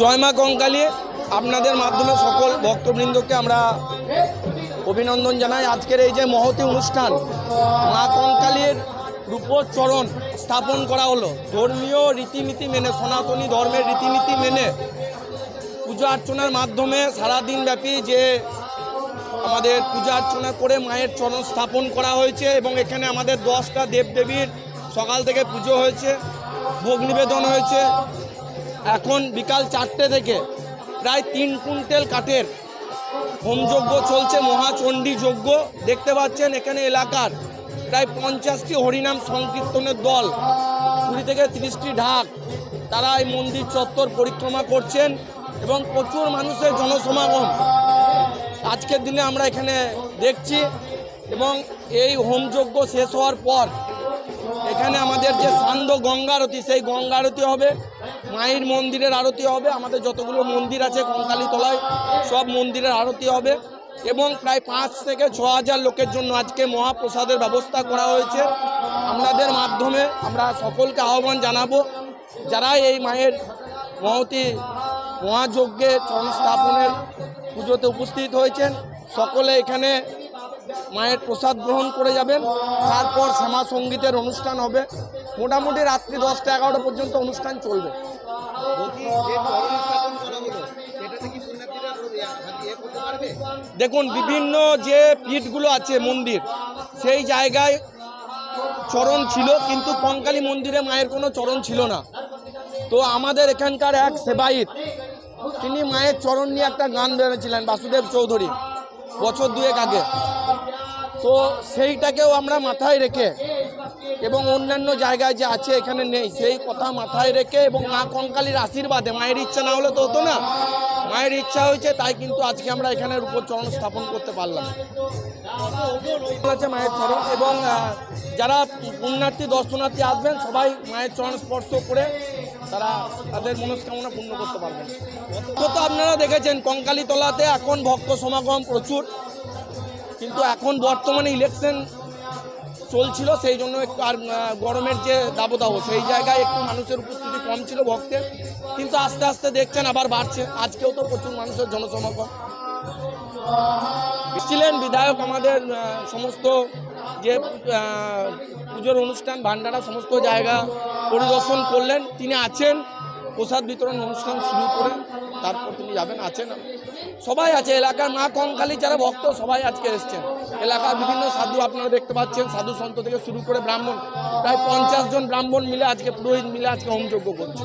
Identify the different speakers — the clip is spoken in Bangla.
Speaker 1: জয় মা কঙ্কালী আপনাদের মাধ্যমে সকল ভক্তবৃন্দকে আমরা অভিনন্দন জানাই। আজকের এই যে মহতি অনুষ্ঠান, মা কঙ্কালীর রূপচরণ স্থাপন করা হলো। ধর্মীয় রীতিনীতি মেনে, সনাতনী ধর্মের রীতিনীতি মেনে পূজা অর্চনার মাধ্যমে সারাদিন ব্যাপী যে আমাদের পূজা অর্চনা করে মায়ের চরণ স্থাপন করা হয়েছে এবং এখানে আমাদের দশটা দেবদেবীর সকাল থেকে পুজো হয়েছে, ভোগ নিবেদন হয়েছে। এখন বিকাল চারটে থেকে প্রায় তিন কুইন্টাল কাঠের হোমযজ্ঞ চলছে মহাচণ্ডী যজ্ঞ দেখতে পাচ্ছেন এখানে এলাকার প্রায় পঞ্চাশটি হরিনাম সংকীর্তনের দল, কুড়ি থেকে তিরিশটি ঢাক। তারা এই মন্দির চত্বর পরিক্রমা করছেন এবং প্রচুর মানুষের জনসমাগম। আজকের দিনে আমরা এখানে দেখছি এবং এই হোমযজ্ঞ শেষ হওয়ার পর এখানে আমাদের যে সান্দ গঙ্গারতি, সেই গঙ্গারতি হবে। মায়ের মন্দিরের আরতি হবে, আমাদের যতগুলো মন্দির আছে কঙ্কালীতলায়, সব মন্দিরের আরতি হবে এবং প্রায় পাঁচ থেকে ছ হাজার লোকের জন্য আজকে মহাপ্রসাদের ব্যবস্থা করা হয়েছে। আপনাদের মাধ্যমে আমরা সকলকে আহ্বান জানাব, যারা এই মায়ের মহতি মহাযজ্ঞে চরণ স্থাপনের পুজোতে উপস্থিত হয়েছেন, সকলে এখানে মায়ের প্রসাদ গ্রহণ করে যাবেন। তারপর শ্যামা সঙ্গীতের অনুষ্ঠান হবে। মোটামুটি রাত্রি দশটা এগারোটা পর্যন্ত অনুষ্ঠান চলবে। দেখুন, বিভিন্ন যে পীঠগুলো আছে মন্দির, সেই জায়গায় চরণ ছিল, কিন্তু কঙ্কালী মন্দিরে মায়ের কোনো চরণ ছিল না। তো আমাদের এখানকার এক সেবায়িত, তিনি মায়ের চরণ নিয়ে একটা গান বেড়েছিলেন, বাসুদেব চৌধুরী, বছর দুয়েক আগে। তো সেইটাকেও আমরা মাথায় রেখে এবং অন্যান্য জায়গায় যে আছে, এখানে নেই, সেই কথা মাথায় রেখে এবং মা কঙ্কালীর আশীর্বাদে, মায়ের ইচ্ছা না হলে তো হতো না। মায়ের ইচ্ছা হয়েছে, তাই কিন্তু আজকে আমরা এখানের উপর চরণ স্থাপন করতে পারলাম। আছে মায়ের চরণ এবং যারা পুণ্যার্থী, দর্শনার্থী আসবেন, সবাই মায়ের চরণ স্পর্শ করে তারা তাদের মনস্কামনা পূর্ণ করতে পারবেন। তো আপনারা দেখেছেন কঙ্কালী তলাতে এখন ভক্ত সমাগম প্রচুর। কিন্তু এখন বর্তমানে ইলেকশন চলছিল, সেই জন্য একটু আর গরমের যে দাবদাহ, সেই জায়গায় একটু মানুষের উপস্থিতি কম ছিল ভক্তের। কিন্তু আস্তে আস্তে দেখছেন আবার বাড়ছে। আজকেও তো প্রচুর মানুষের জনসমাগম। ছিলেন বিধায়ক আমাদের সমস্ত যে পুজোর অনুষ্ঠান, ভান্ডারা, সমস্ত জায়গা পরিদর্শন করলেন। তিনি আছেন। প্রসাদ বিতরণ অনুষ্ঠান শুরু করে তারপর তিনি যাবেন, আছেন। সবাই আছে, এলাকার মা কঙ্কালী যারা ভক্ত, সবাই আজকে এসছেন। এলাকার বিভিন্ন সাধু আপনারা দেখতে পাচ্ছেন, সাধু সন্ত থেকে শুরু করে ব্রাহ্মণ, প্রায় পঞ্চাশ জন ব্রাহ্মণ মিলে আজকে পুরোহিত মিলে আজকে হোমযজ্ঞ করছে।